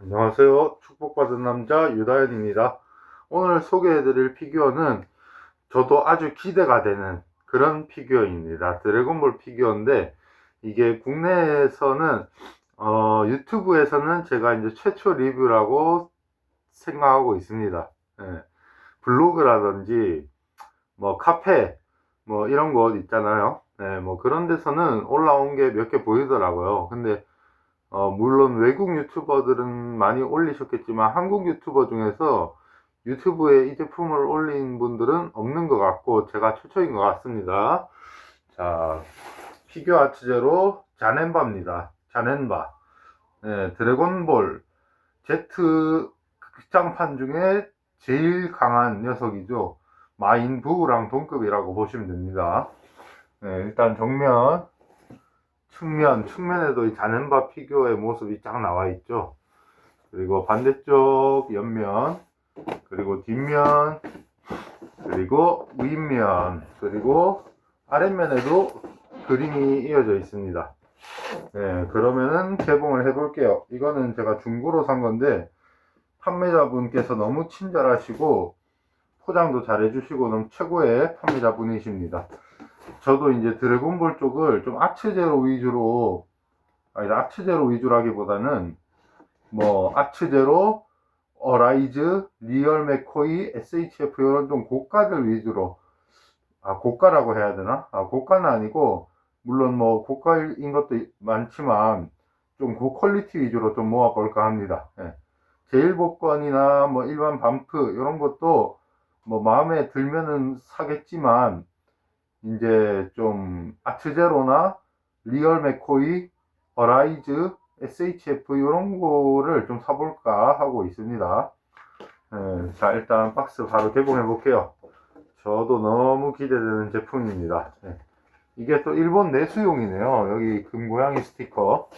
안녕하세요. 축복받은 남자 유다현입니다. 오늘 소개해드릴 피규어는 저도 아주 기대가 되는 그런 피규어입니다. 드래곤볼 피규어인데 이게 국내에서는 어, 유튜브에서는 제가 이제 최초 리뷰라고 생각하고 있습니다. 예. 블로그라든지 뭐 카페 뭐 이런 곳 있잖아요. 예, 뭐 그런 데서는 올라온 게 몇 개 보이더라고요. 근데 어, 물론 외국 유튜버들은 많이 올리셨겠지만 한국 유튜버 중에서 유튜브에 이 제품을 올린 분들은 없는 것 같고 제가 최초인 것 같습니다. 자, 피규어 아치제로 자넨바입니다. 자넨바. 네, 드래곤볼 Z 극장판 중에 제일 강한 녀석이죠. 마인부랑 동급이라고 보시면 됩니다. 네, 일단 정면 측면, 측면에도 이 자넨바 피규어의 모습이 쫙 나와 있죠. 그리고 반대쪽 옆면, 그리고 뒷면, 그리고 윗면, 그리고 아랫면에도 그림이 이어져 있습니다. 네, 그러면은 개봉을 해볼게요. 이거는 제가 중고로 산 건데, 판매자분께서 너무 친절하시고, 포장도 잘 해주시고, 너무 최고의 판매자분이십니다. 저도 이제 드래곤볼 쪽을 좀 아츠제로 위주로 아니 아츠제로 위주라기보다는 뭐 아츠제로 어라이즈 리얼 맥코이 SHF 이런 좀 고가들 위주로 아 고가라고 해야 되나 아 고가는 아니고 물론 뭐 고가인 것도 많지만 좀 고퀄리티 위주로 좀 모아볼까 합니다 예. 제일 복권이나 뭐 일반 반프 이런 것도 뭐 마음에 들면은 사겠지만 이제 좀 아트제로나 리얼 맥코이, 어라이즈, SHF 이런 거를 좀 사볼까 하고 있습니다. 예, 자 일단 박스 바로 개봉해 볼게요. 저도 너무 기대되는 제품입니다. 예. 이게 또 일본 내수용이네요. 여기 금고양이 스티커.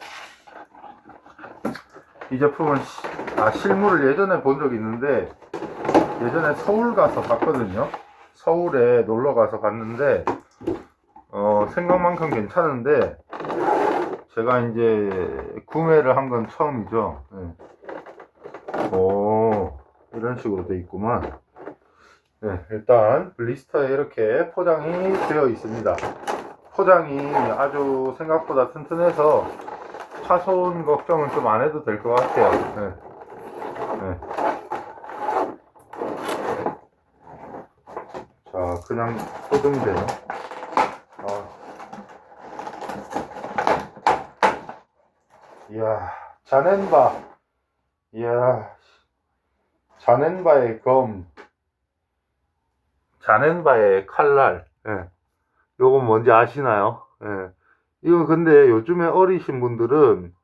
이 제품은 시- 아, 실물을 예전에 본 적이 있는데 예전에 서울 가서 봤거든요. 서울에 놀러 가서 봤는데 어, 생각만큼 괜찮은데 제가 이제 구매를 한 건 처음이죠. 네. 오 이런 식으로 돼 있구만. 네, 일단 블리스터에 이렇게 포장이 되어 있습니다. 포장이 아주 생각보다 튼튼해서 파손 걱정은 좀 안 해도 될 것 같아요. 네. 네. 자, 그냥 소등돼요. 아. 이야, 자넨바. 이야, 자넨바의 검. 자넨바의 칼날. 예. 요건 뭔지 아시나요? 예. 이거 근데 요즘에 어리신 분들은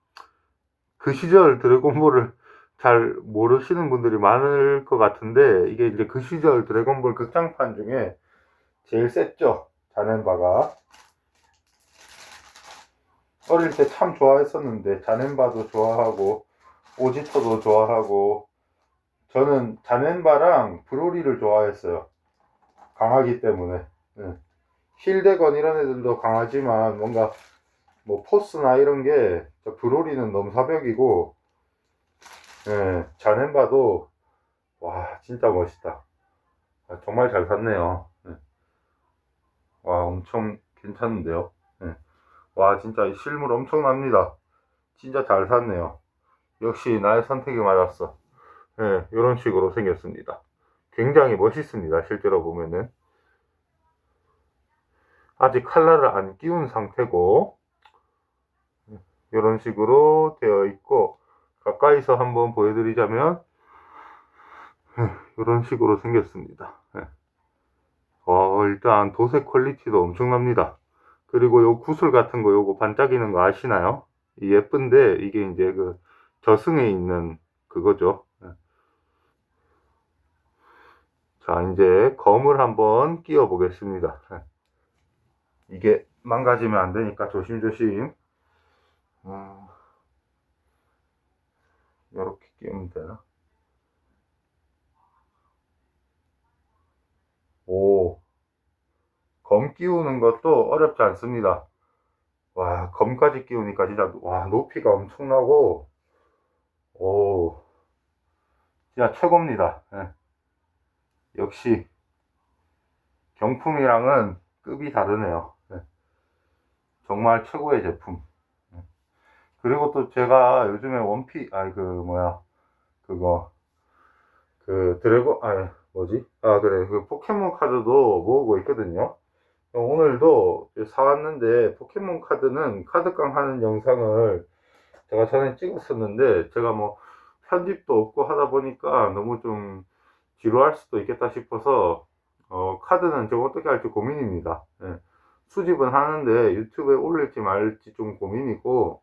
그 시절 드래곤볼을 잘 모르시는 분들이 많을 것 같은데 이게 이제 그 시절 드래곤볼 극장판 중에 제일 셌죠 자넨바가 어릴 때 참 좋아했었는데 자넨바도 좋아하고 오지토도 좋아하고 저는 자넨바랑 브로리를 좋아했어요 강하기 때문에 예. 힐데건 이런 애들도 강하지만 뭔가 뭐 포스나 이런 게저 브로리는 너무 사벽이고 예, 자넨바도 와 진짜 멋있다. 아, 정말 잘 샀네요. 예. 와 엄청 괜찮은데요. 예. 와 진짜 이 실물 엄청납니다. 진짜 잘 샀네요. 역시 나의 선택이 맞았어. 예, 이런 식으로 생겼습니다. 굉장히 멋있습니다. 실제로 보면은 아직 칼날을 안 끼운 상태고 이런 식으로 되어 있고 가까이서 한번 보여드리자면 이런 식으로 생겼습니다. 예. 어, 일단 도색 퀄리티도 엄청납니다. 그리고 요 구슬 같은 거 요거 반짝이는 거 아시나요? 이 예쁜데 이게 이제 그 저승에 있는 그거죠. 예. 자 이제 검을 한번 끼워 보겠습니다. 예. 이게 망가지면 안 되니까 조심조심. 어, 이렇게 끼우면 되나? 오, 검 끼우는 것도 어렵지 않습니다. 와, 검까지 끼우니까 진짜, 와, 높이가 엄청나고, 오, 진짜 최고입니다. 예. 역시 경품이랑은 급이 다르네요. 예. 정말 최고의 제품. 예. 그리고 또 제가 요즘에 원피, 아니 그 뭐야 그거 그 드래곤, 아 뭐지? 아 그래 그 포켓몬 카드도 모으고 있거든요. 오늘도 사왔는데 포켓몬 카드는 카드깡 하는 영상을 제가 전에 찍었었는데 제가 뭐 편집도 없고 하다 보니까 너무 좀 지루할 수도 있겠다 싶어서 어, 카드는 좀 어떻게 할지 고민입니다. 예. 수집은 하는데 유튜브에 올릴지 말지 좀 고민이고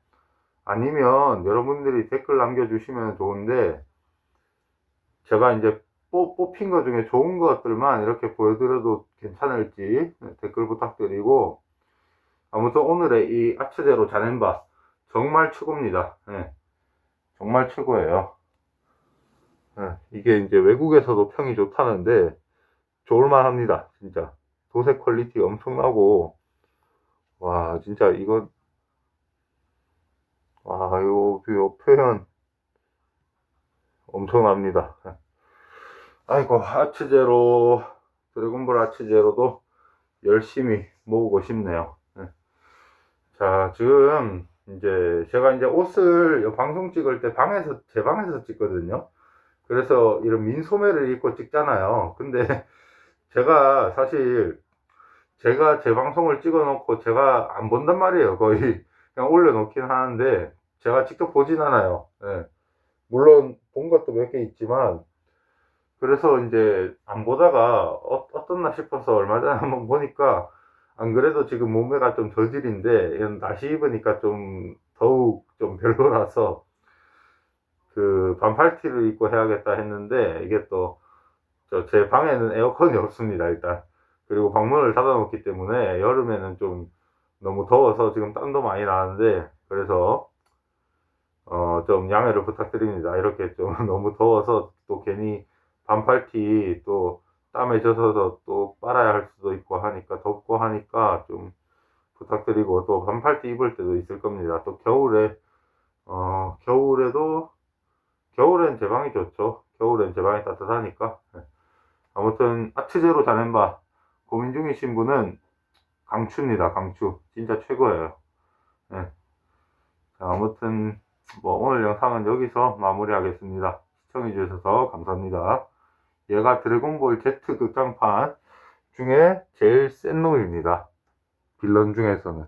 아니면 여러분들이 댓글 남겨주시면 좋은데 제가 이제 뽑, 뽑힌 것 중에 좋은 것들만 이렇게 보여드려도 괜찮을지 댓글 부탁드리고 아무튼 오늘의 이 아츠제로 자넨바 정말 최고입니다. 예. 정말 최고예요. 예, 이게 이제 외국에서도 평이 좋다는데 좋을만 합니다. 진짜. 도색 퀄리티 엄청나고 와 진짜 이거 와 요, 요 표현 엄청납니다. 예. 아이고 아츠제로 드래곤볼 아츠제로도 열심히 모으고 싶네요. 예. 자 지금 이제 제가 이제 옷을 이 방송 찍을 때 방에서 제 방에서 찍거든요. 그래서 이런 민소매를 입고 찍잖아요. 근데 제가 사실 제가 제 방송을 찍어 놓고 제가 안 본단 말이에요. 거의 그냥 올려놓긴 하는데 제가 직접 보진 않아요. 예. 물론 본 것도 몇 개 있지만 그래서 이제 안 보다가 어, 어떻나 싶어서 얼마 전에 한번 보니까 안 그래도 지금 몸매가 좀 저질인데 나시 입으니까 좀 더욱 좀 별로라서 그 반팔티를 입고 해야겠다 했는데 이게 또저제 방에는 에어컨이 없습니다 일단. 그리고 방문을 닫아놓기 때문에 여름에는 좀 너무 더워서 지금 땀도 많이 나는데 그래서 어 좀 양해를 부탁드립니다. 이렇게 좀 너무 더워서 또 괜히 반팔티 또 땀에 젖어서 또 빨아야 할 수도 있고 하니까 덥고 하니까 좀 부탁드리고 또 반팔티 입을 때도 있을 겁니다. 또 겨울에 어 겨울에도 겨울엔 제 방이 좋죠. 겨울엔 제 방이 따뜻하니까. 네. 아무튼 아츠제로 자넨바 고민 중이신 분은 강추입니다. 강추 진짜 최고예요. 네. 자, 아무튼 뭐 오늘 영상은 여기서 마무리하겠습니다. 시청해 주셔서 감사합니다. 얘가 드래곤볼 Z 극장판 중에 제일 센 놈입니다. 빌런 중에서는.